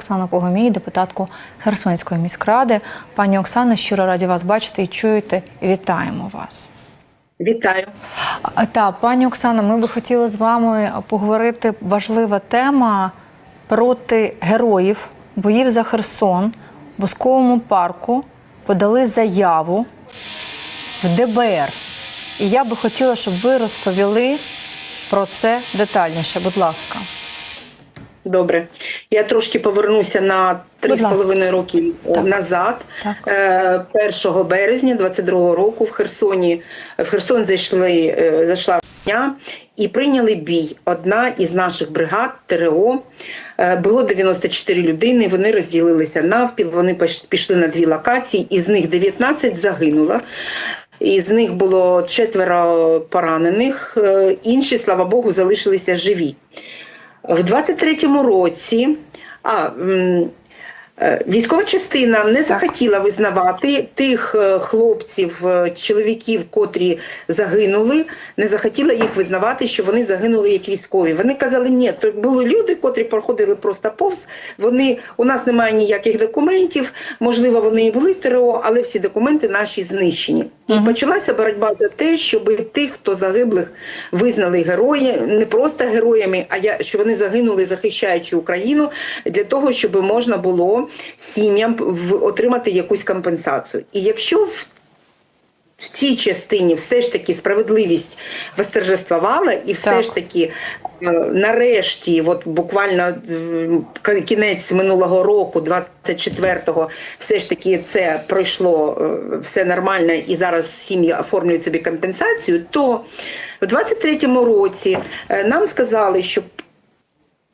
Оксану Погомій, депутатку Херсонської міськради. Пані Оксано, щиро раді вас бачити і чуєте. Вітаємо вас. Вітаю. Та, пані Оксано, ми би хотіли з вами поговорити. Важлива тема проти героїв боїв за Херсон в Бусковому парку подали заяву в ДБР. І я би хотіла, щоб ви розповіли про це детальніше. Будь ласка. Добре. Я трошки повернуся на три з половиною роки Так. назад. Так. Е, 1 березня 22 року в Херсоні в Херсон зайшли е, зайшла дня і прийняли бій. Одна із наших бригад ТРО. Е, Було 94 людини. Вони розділилися навпіл. Вони піш- пішли на дві локації. Із них 19 загинуло. Із них було четверо поранених. е, Інші, слава Богу, залишилися живі. В 23-му році а, військова частина не захотіла визнавати тих е, хлопців, е, чоловіків, котрі загинули, не захотіла їх визнавати, що вони загинули як військові. Вони казали, ні, то були люди, котрі проходили просто повз. Вони у нас немає ніяких документів. Можливо, вони і були в ТРО, але всі документи наші знищені. І почалася боротьба за те, щоб тих, хто загиблих, визнали герої, не просто героями, а я що вони загинули, захищаючи Україну, для того, щоб можна було сім'ям отримати якусь компенсацію. І якщо в в цій частині все ж таки справедливість восторжествувала, і все Так. ж таки е, нарешті, от буквально е, кінець минулого року, 24-го, все ж таки це пройшло е, все нормально, і зараз сім'ї оформлюють собі компенсацію, то в 23-му році нам сказали, що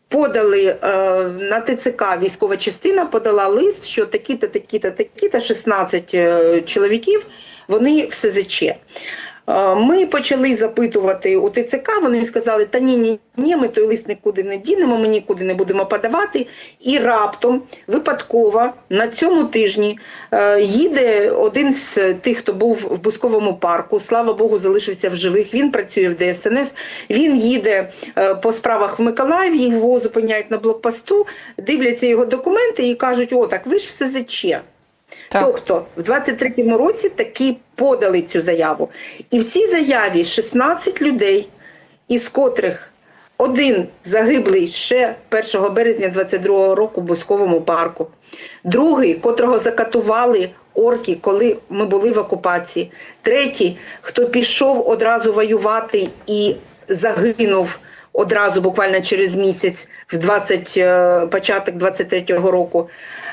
подали е, на ТЦК військова частина подала лист, що такі-то, такі-то, такі-то 16 е, чоловіків, вони в СЗЧ. Ми почали запитувати у ТЦК, вони сказали, та ні, ні, ні, ми той лист нікуди не дінемо, ми нікуди не будемо подавати. І раптом, випадково, на цьому тижні е, їде один з тих, хто був в Бусковому парку, слава Богу, залишився в живих, він працює в ДСНС, він їде е, по справах в Миколаїв, його зупиняють на блокпосту, дивляться його документи і кажуть, о, так ви ж в СЗЧ. Так. Тобто в 23-му році таки подали цю заяву. І в цій заяві 16 людей, із котрих один загиблий ще 1 березня 22-го року в Бусковому парку, другий, котрого закатували орки, коли ми були в окупації, третій, хто пішов одразу воювати і загинув одразу буквально через місяць, в 20, е, початок 23-го року.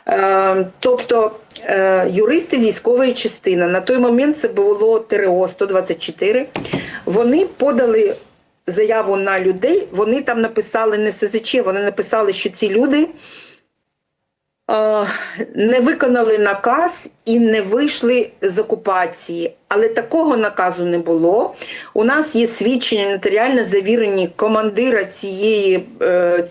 Е, Тобто е, юристи військової частини, на той момент це було ТРО 124, вони подали заяву на людей, вони там написали не СЗЧ, вони написали, що ці люди не виконали наказ і не вийшли з окупації. Але такого наказу не було. У нас є свідчення нотаріально завірені командира цієї, е,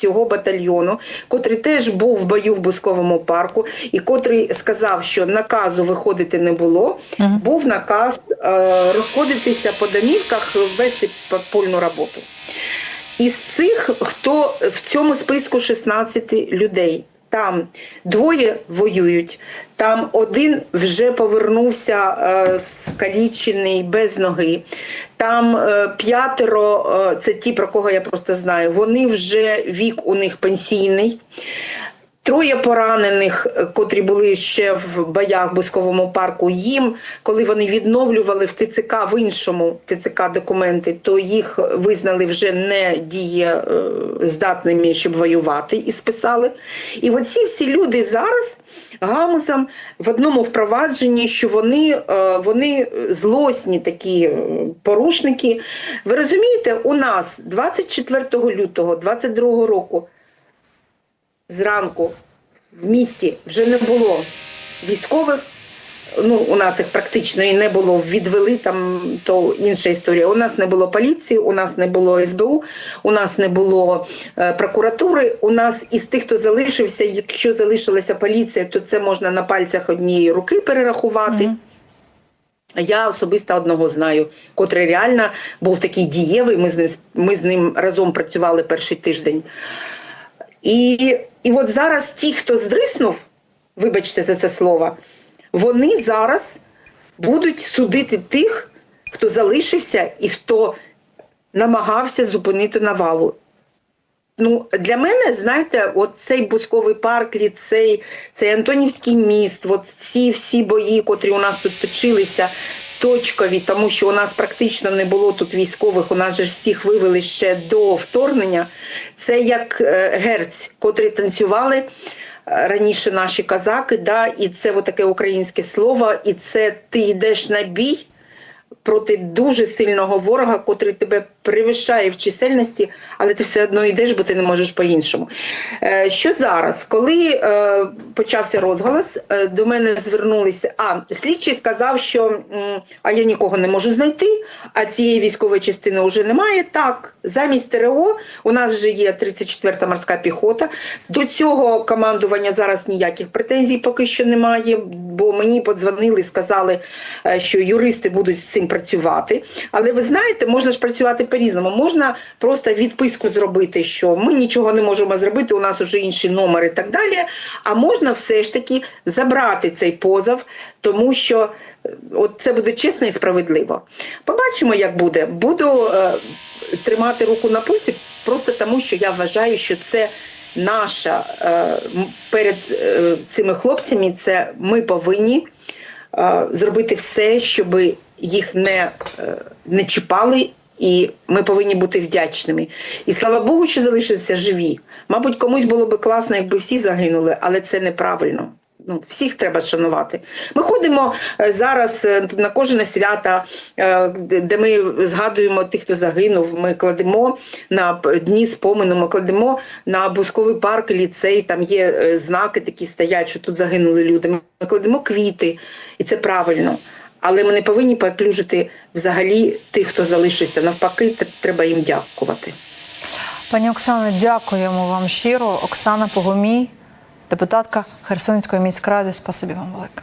цього батальйону, котрий теж був в бою в Бусковому парку, і котрий сказав, що наказу виходити не було. Був наказ е, розходитися по домівках, вести подпольну роботу. Із цих, хто в цьому списку 16 людей, там двоє воюють, там один вже повернувся е, скалічений без ноги. Там е, п'ятеро, е, це ті, про кого я просто знаю, вони вже вік у них пенсійний. Троє поранених, е, котрі були ще в боях в Бусковому парку, їм, коли вони відновлювали в ТЦК в іншому ТЦК документи, то їх визнали вже не дієздатними, щоб воювати, і списали. І оці всі люди зараз гамузом в одному впровадженні, що вони, е, вони злосні такі е, порушники. Ви розумієте, у нас 24 лютого 22 року зранку в місті вже не було військових. Ну, у нас їх практично і не було. Відвели там то інша історія. У нас не було поліції, у нас не було СБУ, у нас не було е, прокуратури. У нас із тих, хто залишився, якщо залишилася поліція, то це можна на пальцях однієї руки перерахувати. Я особисто одного знаю, котрий реально був такий дієвий. Ми з ним ми з ним разом працювали перший тиждень. І І от зараз ті, хто здриснув, вибачте за це слово, вони зараз будуть судити тих, хто залишився і хто намагався зупинити навалу. Ну, для мене, знаєте, от цей бусковий парк, ліцей, цей Антонівський міст, от ці всі бої, котрі у нас тут точилися, точкові, тому що у нас практично не було тут військових, у нас же всіх вивели ще до вторгнення. Це як е, герць, котрі танцювали е, раніше наші казаки, да, і це таке українське слово, і це ти йдеш на бій проти дуже сильного ворога, котрий тебе перевищає в чисельності, але ти все одно йдеш, бо ти не можеш по-іншому. Е, Що зараз, коли е, почався розголос, е, до мене звернулися. А слідчий сказав, що а я нікого не можу знайти, а цієї військової частини вже немає. Так, замість ТРО у нас вже є 34-та морська піхота. До цього командування зараз ніяких претензій поки що немає, бо мені подзвонили, сказали, що юристи будуть з цим працювати. Але ви знаєте, можна ж працювати по-різному. Можна просто відписку зробити, що ми нічого не можемо зробити, у нас вже інші номери і так далі. А можна все ж таки забрати цей позов, тому що е, от це буде чесно і справедливо. Побачимо, як буде. Буду е, тримати руку на пульсі, просто тому, що я вважаю, що це. Наша е, перед е, цими хлопцями це ми повинні зробити все, щоб їх не, е, не чіпали, і ми повинні бути вдячними. І слава Богу, що залишилися живі. Мабуть, комусь було би класно, якби всі загинули, але це неправильно. Ну, всіх треба шанувати. Ми ходимо е, зараз е, на кожне свято, де ми згадуємо тих, хто загинув. Ми кладемо на дні спомину, ми кладемо на бусковий парк, ліцей. Там є знаки, такі стоять, що тут загинули люди. Ми кладемо квіти, і це правильно. Але ми не повинні поплюжити взагалі тих, хто залишився. Навпаки, треба їм дякувати. Пані Оксано, дякуємо вам щиро. Оксана Погомій, депутатка Херсонської міськради. Спасибі вам велике.